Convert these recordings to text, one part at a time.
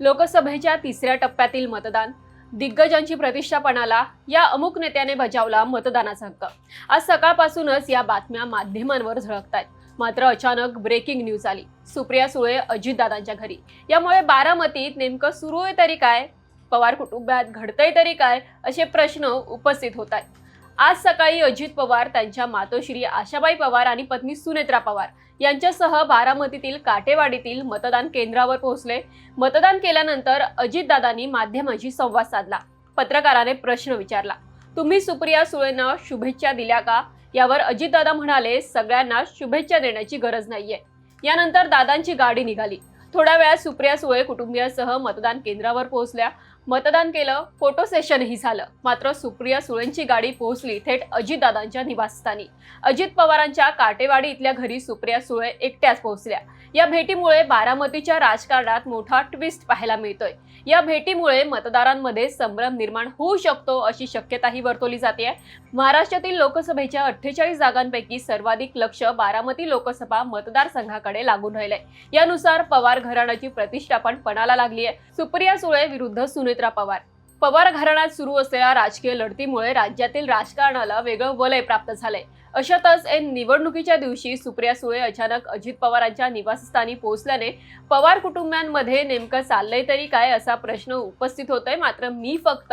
लोकसभेच्या तिसऱ्या टप्प्यातील मतदान. दिग्गजांची प्रतिष्ठापणाला या अमुक नेत्याने बजावला मतदानाचा हक्क. आज सकाळपासूनच या बातम्या माध्यमांवर झळकत आहेत मात्र अचानक ब्रेकिंग न्यूज आली. सुप्रिया सुळे अजितदादांच्या घरी. यामुळे बारामतीत नेमकं सुरू आहे तरी काय? पवार कुटुंबात घडतंय तरी काय? असे प्रश्न उपस्थित होत आहेत आज सकाळी अजित पवार त्यांच्या मातोश्री आशाबाई पवार आणि पत्नी सुनेत्रा पवार यांच्यासह बारामतीतील काटेवाडीतील मतदान केंद्रावर पोहोचले. मतदान केल्यानंतर अजितदादांनी माध्यमांशी संवाद साधला. पत्रकाराने प्रश्न विचारला तुम्ही सुप्रिया सुळेंना शुभेच्छा दिल्या का? यावर अजितदादा म्हणाले सगळ्यांना शुभेच्छा देण्याची गरज नाहीये. यानंतर दादांची गाडी निघाली. थोड्या वेळात सुप्रिया सुळे कुटुंबियासह मतदान केंद्रावर पोहोचल्या. मतदान केलं फोटो सेशनही झालं. मात्र सुप्रिया सुळेंची गाडी पोहोचली थेट अजितदादांच्या निवासस्थानी. अजित पवारांच्या काटेवाडी इथल्या घरी सुप्रिया सुळे एकट्याच पोहोचल्या. या भेटीमुळे बारामतीच्या राजकारणात मोठा ट्विस्ट पाहायला मिळतोय. या भेटीमुळे मतदारांमध्ये संभ्रम निर्माण होऊ शकतो अशी शक्यताही वर्तवली जाते महाराष्ट्रातील लोकसभेच्या अठ्ठेचाळीस जागांपैकी सर्वाधिक लक्ष बारामती लोकसभा मतदारसंघाकडे लागून राहिलंय. यानुसार पवार घराण्याची प्रतिष्ठा पण पणाला लागली आहे सुप्रिया सुळे विरुद्ध सुनेत्रा पवार. पवार घराण्यात सुरू असलेल्या राजकीय लढतीमुळे राज्यातील राजकारणाला वेगळं वलय प्राप्त झालंय. अशातच ऐन निवडणुकीच्या दिवशी सुप्रिया सुळे अचानक अजित पवारांच्या निवासस्थानी पोहोचल्याने पवार कुटुंबियांमध्ये नेमकं चाललंय तरी काय असा प्रश्न उपस्थित होतोय. मात्र मी फक्त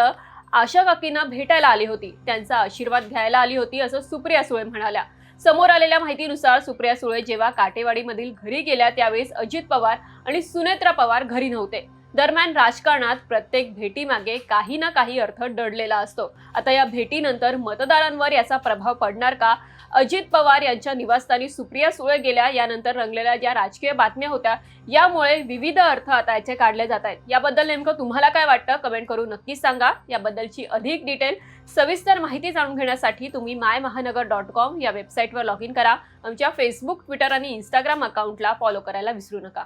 आशा काकींना भेटायला आली होती. त्यांचा आशीर्वाद घ्यायला आली होती असं सुप्रिया सुळे म्हणाल्या. समोर आलेल्या माहितीनुसार सुप्रिया सुळे जेव्हा काटेवाडीमधील घरी गेल्या त्यावेळेस अजित पवार आणि सुनेत्रा पवार घरी नव्हते. दरम्यान राजकारणात प्रत्येक भेटीमागे काही ना काही अर्थ दडलेला असतो. आता या भेटीनंतर मतदारांवर याचा प्रभाव पडणार का? अजित पवार यांच्या निवासस्थानी सुप्रिया सुळे गेल्या यानंतर रंगलेल्या ज्या राजकीय बातम्या होत्या यामुळे विविध अर्थ आता याचे काढले जात आहेत. याबद्दल नेमकं तुम्हाला काय वाटतं? कमेंट करून नक्कीच सांगा. याबद्दलची अधिक डिटेल सविस्तर माहिती जाणून घेण्यासाठी तुम्ही माय महानगर डॉट कॉम या वेबसाईटवर लॉग इन करा. आमच्या फेसबुक ट्विटर आणि इंस्टाग्राम अकाउंटला फॉलो करायला विसरू नका.